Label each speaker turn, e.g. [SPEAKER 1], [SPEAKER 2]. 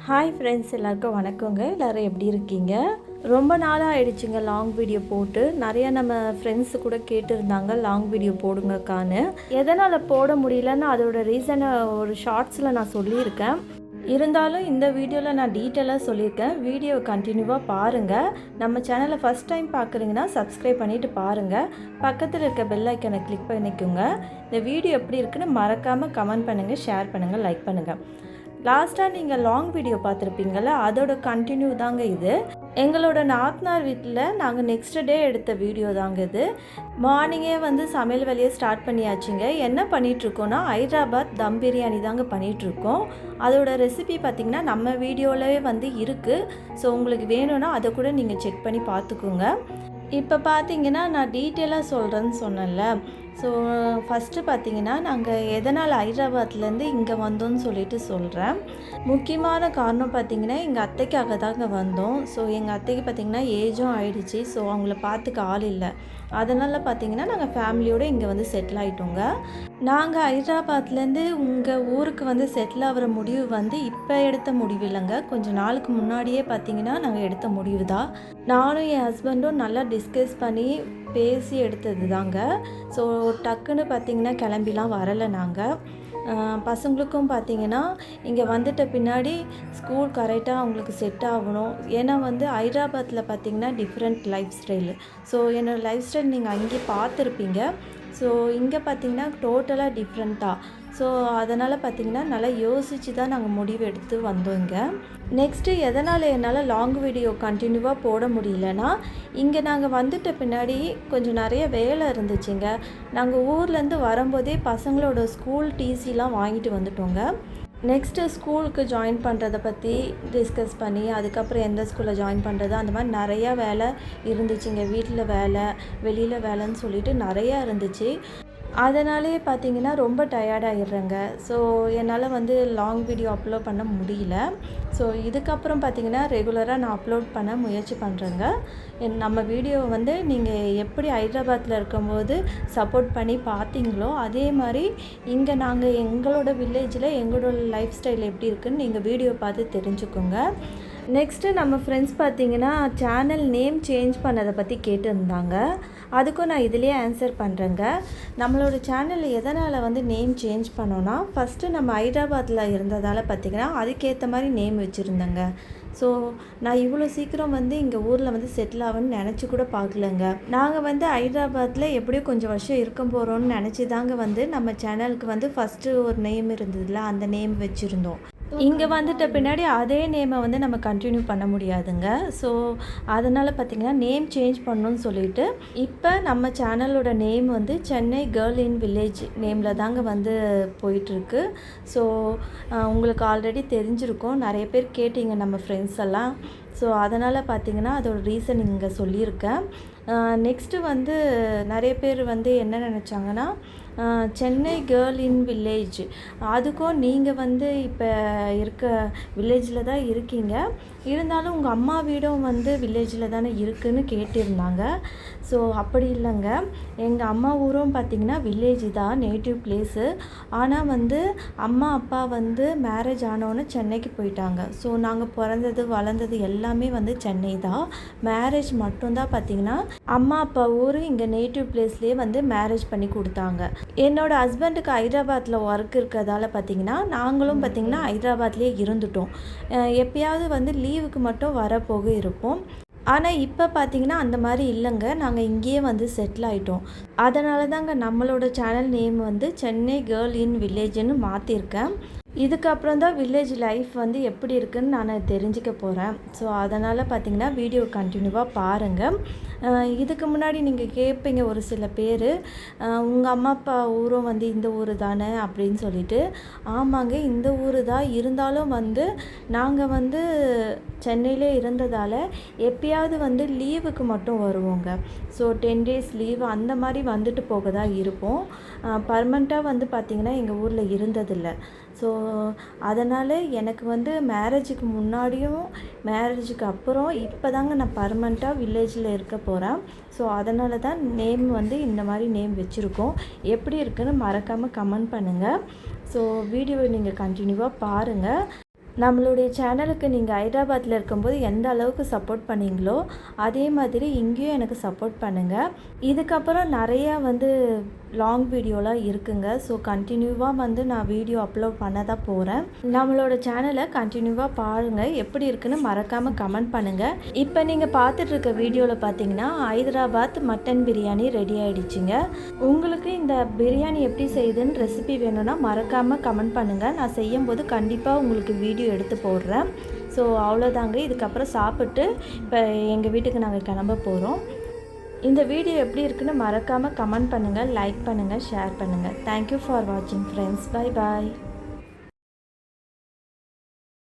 [SPEAKER 1] Hi friends எல்லாருக்கும் வணக்கங்க. எல்லோரும் எப்படி இருக்கீங்க? ரொம்ப நாளாக ஆயிடுச்சுங்க லாங் வீடியோ போட்டு. நிறைய நம்ம ஃப்ரெண்ட்ஸு கூட கேட்டிருந்தாங்க லாங் வீடியோ போடுங்கக்கான்னு. எதனால் போட முடியலன்னு அதோட ரீசனை ஒரு ஷார்ட்ஸில் நான் சொல்லியிருக்கேன். இருந்தாலும் இந்த வீடியோவில் நான் டீட்டெயிலாக சொல்லியிருக்கேன். வீடியோ கண்டினியூவாக பாருங்கள் நம்ம சேனலை ஃபஸ்ட் டைம் பார்க்குறீங்கன்னா சப்ஸ்கிரைப் பண்ணிவிட்டு பாருங்கள் பக்கத்தில் இருக்க பெல் ஐக்கனை கிளிக் பண்ணிக்கோங்க. இந்த வீடியோ எப்படி இருக்குன்னு மறக்காமல் கமெண்ட் பண்ணுங்கள் ஷேர் பண்ணுங்கள் லைக் பண்ணுங்கள் லாஸ்ட்டாக நீங்கள் லாங் வீடியோ பார்த்துருப்பீங்கள்ல அதோட கண்டினியூ தாங்க இது. எங்களோட நாத்னார் வீட்டில் நாங்கள் நெக்ஸ்ட் டே எடுத்த வீடியோ தாங்க இது. மார்னிங்கே வந்து சமையல் வேலையை ஸ்டார்ட் பண்ணியாச்சுங்க. என்ன பண்ணிகிட்ருக்கோன்னா ஹைதராபாத் தம் பிரியாணி தாங்க பண்ணிகிட்ருக்கோம் அதோட ரெசிபி பார்த்திங்கன்னா நம்ம வீடியோவிலே வந்து இருக்குது ஸோ உங்களுக்கு வேணும்னா அதை கூட நீங்கள் செக் பண்ணி பார்த்துக்கோங்க. இப்போ பார்த்தீங்கன்னா நான் டீட்டெயிலாக சொல்கிறேன்னு சொன்னேன்ல. ஸோ ஃபஸ்ட்டு பார்த்தீங்கன்னா நாங்கள் எதனால் ஹைதராபாத்லேருந்து இங்கே வந்தோம்னு சொல்லிட்டு சொல்கிறேன் முக்கியமான காரணம் பார்த்தீங்கன்னா எங்கள் அத்தைக்காக தாங்க வந்தோம். ஸோ எங்கள் அத்தைக்கு பார்த்திங்கன்னா ஏஜும் ஆயிடுச்சு. ஸோ அவங்கள பார்த்துக்க ஆள் இல்லை. அதனால் பார்த்திங்கன்னா நாங்கள் ஃபேமிலியோடு இங்கே வந்து செட்டில் ஆகிட்டோங்க நாங்கள் ஹைதராபாத்லேருந்து உங்கள் ஊருக்கு வந்து செட்டில் ஆகிற முடிவு வந்து இப்போ எடுத்த முடிவு இல்லைங்க. கொஞ்சம் நாளுக்கு முன்னாடியே பார்த்தீங்கன்னா நாங்கள் எடுத்த முடிவு தான். நானும் என் ஹஸ்பண்டும் நல்லா டிஸ்கஸ் பண்ணி பேசி எடுத்தது தாங்க. ஸோ டக்குன்னு பார்த்தீங்கன்னா கிளம்பிலாம் வரலை நாங்கள். பசங்களுக்கும் பார்த்தீங்கன்னா இங்கே வந்துட்ட பின்னாடி ஸ்கூல் கரெக்டாக அவங்களுக்கு செட் ஆகணும். ஏன்னா வந்து ஹைதராபாத்தில் பார்த்தீங்கன்னா டிஃப்ரெண்ட் லைஃப் ஸ்டைலு ஸோ என்னோடய லைஃப் ஸ்டைல் நீங்கள் அங்கேயே பார்த்துருப்பீங்க. ஸோ இங்கே பார்த்தீங்கன்னா டோட்டலாக டிஃப்ரெண்ட்டாக ஸோ அதனால் பார்த்திங்கன்னா நல்லா யோசித்து தான் நாங்கள் முடிவு எடுத்து வந்தோம் இங்கே. நெக்ஸ்ட்டு எதனால் என்னால் லாங் வீடியோ கண்டினியூவாக போட முடியலன்னா இங்கே நாங்கள் வந்துட்ட பின்னாடி கொஞ்சம் நிறைய வேலை இருந்துச்சுங்க நாங்கள் ஊர்லேருந்து வரும்போதே பசங்களோட ஸ்கூல் டிசிலாம் வாங்கிட்டு வந்துட்டோங்க நெக்ஸ்ட்டு ஸ்கூலுக்கு ஜாயின் பண்ணுறத பற்றி டிஸ்கஸ் பண்ணி அதுக்கப்புறம் எந்த ஸ்கூலில் ஜாயின் பண்ணுறது அந்த மாதிரி நிறையா வேலை இருந்துச்சுங்க. வீட்டில் வேலை வெளியில் வேலைன்னு சொல்லிட்டு நிறையா இருந்துச்சு. அதனாலே பார்த்தீங்கன்னா ரொம்ப டயர்டாகிடுறேங்க ஸோ என்னால் வந்து லாங் வீடியோ அப்லோட் பண்ண முடியல. ஸோ இதுக்கப்புறம் பார்த்தீங்கன்னா ரெகுலராக நான் அப்லோட் பண்ண முயற்சி பண்ணுறேங்க என் நம்ம வீடியோவை வந்து நீங்கள் எப்படி ஹைதராபாத்தில் இருக்கும்போது சப்போர்ட் பண்ணி பார்த்தீங்களோ அதே மாதிரி இங்கே நாங்கள் எங்களோட வில்லேஜில் எங்களோட லைஃப் ஸ்டைல் எப்படி இருக்குன்னு நீங்கள் வீடியோ பார்த்து தெரிஞ்சுக்கோங்க. நெக்ஸ்ட்டு நம்ம ஃப்ரெண்ட்ஸ் பார்த்தீங்கன்னா சேனல் நேம் சேஞ்ச் பண்ணதை பற்றி கேட்டிருந்தாங்க. அதுக்கும் நான் இதிலே ஆன்சர் பண்ணுறேங்க நம்மளோட சேனல் எதனால் வந்து நேம் சேஞ்ச் பண்ணோன்னா ஃபஸ்ட்டு நம்ம ஹைதராபாத்தில் இருந்ததால் பார்த்திங்கன்னா அதுக்கேற்ற மாதிரி நேம் வச்சுருந்தேங்க. ஸோ நான் இவ்வளோ சீக்கிரம் வந்து இங்கே ஊரில் வந்து செட்டில் ஆகணும்னு நினச்சி கூட பார்க்கலங்க நாங்கள் வந்து ஹைதராபாத்தில் எப்படியும் கொஞ்சம் வருஷம் இருக்க போகிறோம்னு நினச்சி தாங்க வந்து நம்ம சேனலுக்கு வந்து ஃபஸ்ட்டு ஒரு நேம் இருந்ததில்ல அந்த நேம் வச்சுருந்தோம். இங்கே வந்துட்ட பின்னாடி அதே நேமை வந்து நம்ம கண்டினியூ பண்ண முடியாதுங்க. ஸோ அதனால் பார்த்திங்கன்னா நேம் சேஞ்ச் பண்ணணும்னு சொல்லிட்டு இப்போ நம்ம சேனலோட நேம் வந்து சென்னை கேர்ள் இன் வில்லேஜ் நேமில் தாங்க வந்து போயிட்டுருக்கு. ஸோ உங்களுக்கு ஆல்ரெடி தெரிஞ்சிருக்கும். நிறைய பேர் கேட்டிங்க நம்ம ஃப்ரெண்ட்ஸ் எல்லாம். ஸோ அதனால் பார்த்திங்கன்னா அதோட ரீசன் இங்கே சொல்லியிருக்கேன். நெக்ஸ்ட்டு வந்து நிறைய பேர் வந்து என்ன நினச்சாங்கன்னா சென்னை கேர்ள் இன் வில்லேஜ் அதுக்கும் நீங்கள் வந்து இப்போ இருக்க வில்லேஜில் தான் இருக்கீங்க. இருந்தாலும் உங்கள் அம்மா வீடும் வந்து வில்லேஜில் தானே இருக்குதுன்னு கேட்டிருந்தாங்க. ஸோ அப்படி இல்லைங்க. எங்கள் அம்மா ஊரும் பார்த்திங்கன்னா வில்லேஜ் தான் நேட்டிவ் பிளேஸு ஆனால் வந்து அம்மா அப்பா வந்து மேரேஜ் ஆனோன்னு சென்னைக்கு போயிட்டாங்க. ஸோ நாங்கள் பிறந்தது வளர்ந்தது எல்லாம் வந்து சென்னை தான். மேரேஜ் மட்டும்தான் பார்த்திங்கன்னா அம்மா அப்பா ஊர் இங்கே நேட்டிவ் பிளேஸ்லேயே வந்து மேரேஜ் பண்ணி கொடுத்தாங்க. என்னோட ஹஸ்பண்டுக்கு ஹைதராபாத்தில் ஒர்க் இருக்கிறதால பார்த்திங்கன்னா நாங்களும் பார்த்திங்கன்னா ஹைதராபாத்லேயே இருந்துட்டோம். எப்பயாவது வந்து லீவுக்கு மட்டும் வரப்போக இருப்போம். ஆனால் இப்போ பார்த்தீங்கன்னா அந்த மாதிரி இல்லைங்க. நாங்கள் இங்கேயே வந்து செட்டில் ஆகிட்டோம் அதனால தாங்க நம்மளோட சேனல் நேம் வந்து சென்னை கேர்ள் இன் வில்லேஜ்னு மாற்றிருக்கேன் இதுக்கப்புறம் தான் வில்லேஜ் லைஃப் வந்து எப்படி இருக்குதுன்னு நான் தெரிஞ்சுக்க போகிறேன் ஸோ அதனால் பார்த்திங்கன்னா வீடியோ கண்டினியூவாக பாருங்கள் இதுக்கு முன்னாடி நீங்கள் கேட்பீங்க ஒரு சில பேர். உங்கள் அம்மா அப்பா ஊரும் வந்து இந்த ஊர் தானே அப்படின்னு சொல்லிட்டு. ஆமாங்க இந்த ஊர் தான். இருந்தாலும் வந்து நாங்கள் வந்து சென்னையிலே இருந்ததால் எப்பயாவது வந்து லீவுக்கு மட்டும் வருவோங்க. ஸோ டென் டேஸ் லீவு அந்த மாதிரி வந்துட்டு போக தான் இருப்போம் பர்மனெண்ட்டாக வந்து பார்த்திங்கன்னா எங்கள் ஊரில் இருந்ததில்லை. ஸோ அதனால் எனக்கு வந்து மேரேஜுக்கு முன்னாடியும் மேரேஜுக்கு அப்புறம் இப்போ தாங்க நான் பர்மனெண்ட்டாக வில்லேஜில் இருக்க போகிறேன் ஸோ அதனால தான் நேம் வந்து இந்த மாதிரி நேம் வச்சுருக்கோம். எப்படி இருக்குன்னு மறக்காமல் கமெண்ட் பண்ணுங்கள் ஸோ வீடியோவை நீங்கள் கண்டினியூவாக பாருங்கள் நம்மளுடைய சேனலுக்கு நீங்கள் ஹைதராபாத்தில் இருக்கும்போது எந்த அளவுக்கு சப்போர்ட் பண்ணீங்களோ அதே மாதிரி இங்கேயும் எனக்கு சப்போர்ட் பண்ணுங்கள் இதுக்கப்புறம் நிறையா வந்து லாங் வீடியோலாம் இருக்குங்க. ஸோ கண்டினியூவாக வந்து நான் வீடியோ அப்லோட் பண்ண தான் போகிறேன் நம்மளோட சேனலை கண்டினியூவாக பாருங்கள் எப்படி இருக்குன்னு மறக்காமல் கமெண்ட் பண்ணுங்கள் இப்போ நீங்கள் பார்த்துட்டு இருக்க வீடியோவில் பார்த்தீங்கன்னா ஹைதராபாத் மட்டன் பிரியாணி ரெடி ஆகிடுச்சிங்க உங்களுக்கு இந்த பிரியாணி எப்படி செய்யுதுன்னு ரெசிபி வேணும்னா மறக்காமல் கமெண்ட் பண்ணுங்கள் நான் செய்யும்போது கண்டிப்பாக உங்களுக்கு வீடியோ எடுத்து போடுறேன். ஸோ அவ்வளோதாங்க இதுக்கப்புறம் சாப்பிட்டு இப்போ எங்கள் வீட்டுக்கு நாங்கள் கிளம்ப போகிறோம் இந்த வீடியோ எப்படி இருக்குன்னு மறக்காமல் கமெண்ட் பண்ணுங்கள் லைக் பண்ணுங்கள் ஷேர் பண்ணுங்கள் தேங்க்யூ ஃபார் வாட்சிங் ஃப்ரெண்ட்ஸ் பை பாய்